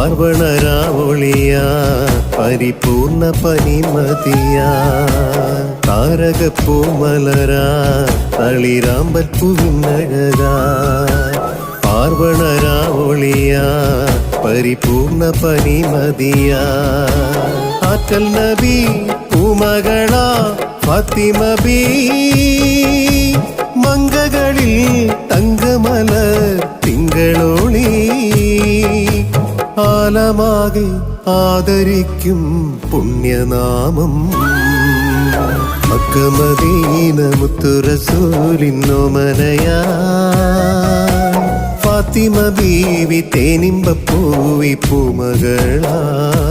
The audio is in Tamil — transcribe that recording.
பார்வணராவளியா பரிபூர்ண பனிமதியா தாரக பூமலரா தளிராம்பற் புவின் அழகா பார்வணராவளியா பரிபூர்ண பனிமதியா ஆற்றல் நபி உமகளா பத்திமபி மங்ககளில் தங்கமல திங்களோளி ആലമാകെ ആദരിക്കും പുണ്യനാമം. മക്കമദീന മുത്തുറസൂലിന്നോമനയാ ഫാത്തിമ ബീവി തേനിമ്പ പൂവി പൂമകളാ.